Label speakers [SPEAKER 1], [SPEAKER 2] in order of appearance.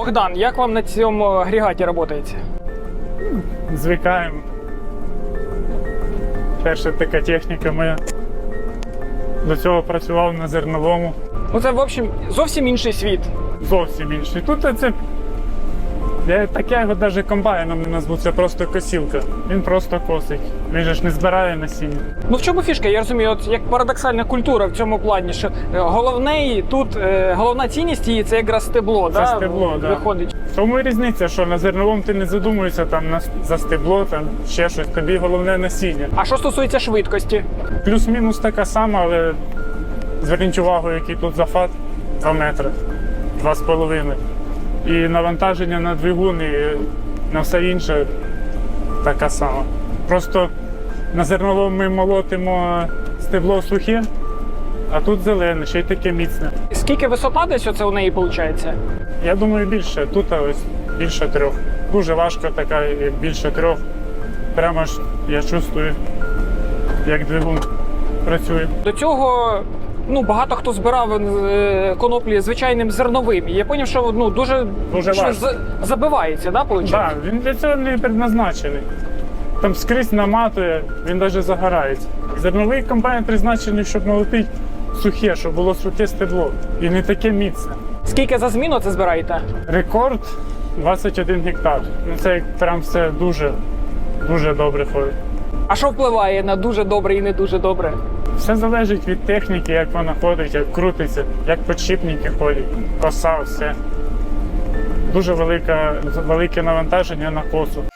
[SPEAKER 1] Богдан, як вам на цьому агрегаті працюється?
[SPEAKER 2] Звикаємо. Перша така техніка моя. До цього працював на зерновому.
[SPEAKER 1] Ну це, в общем, зовсім інший світ.
[SPEAKER 2] Зовсім інший. Тут це. Я таке його навіть комбайном не назву, це просто косілка. Він просто косить. Він же ж не збирає насіння.
[SPEAKER 1] Ну в чому фішка? Я розумію, от як парадоксальна культура в цьому плані, що е, головне тут е, головна цінність її це якраз стебло.
[SPEAKER 2] Це
[SPEAKER 1] да,
[SPEAKER 2] стебло, да.
[SPEAKER 1] виходить.
[SPEAKER 2] В тому і різниця, що на зерновому ти не задумуєшся там на, за стебло, там ще щось. Тобі головне насіння.
[SPEAKER 1] А що стосується швидкості,
[SPEAKER 2] Плюс-мінус така сама, але зверніть увагу, який тут зафат 2 метри, 2,5. І навантаження на двигун і на все інше така сама. Просто на зерновому ми молотимо стебло сухе, а тут зелене, ще й таке міцне.
[SPEAKER 1] скільки висота десь оце у неї виходить?
[SPEAKER 2] Я думаю, більше. Тут ось більше трьох. Дуже важко така, більше трьох. Прямо ж я чувствую, як двигун працює.
[SPEAKER 1] До цього ну багато хто збирав е, коноплі звичайним зерновим. І я зрозумів, що ну дуже,
[SPEAKER 2] Дуже
[SPEAKER 1] що
[SPEAKER 2] важко.
[SPEAKER 1] забивається, да, виходить?
[SPEAKER 2] Так, він для цього не предназначений. Там скрізь наматує, він навіть загорається. Зерновий комбайн призначений, щоб молотити сухе, щоб було сухе стебло. І не таке міцне.
[SPEAKER 1] Скільки за зміну це збираєте?
[SPEAKER 2] Рекорд 21 гектар. Ну це як прям все дуже, дуже добре ходить.
[SPEAKER 1] А що впливає на дуже добре і не дуже добре?
[SPEAKER 2] Все залежить від техніки, як вона ходить, як крутиться, як подшипники ходять, коса, все. Дуже велика, велике навантаження на косу.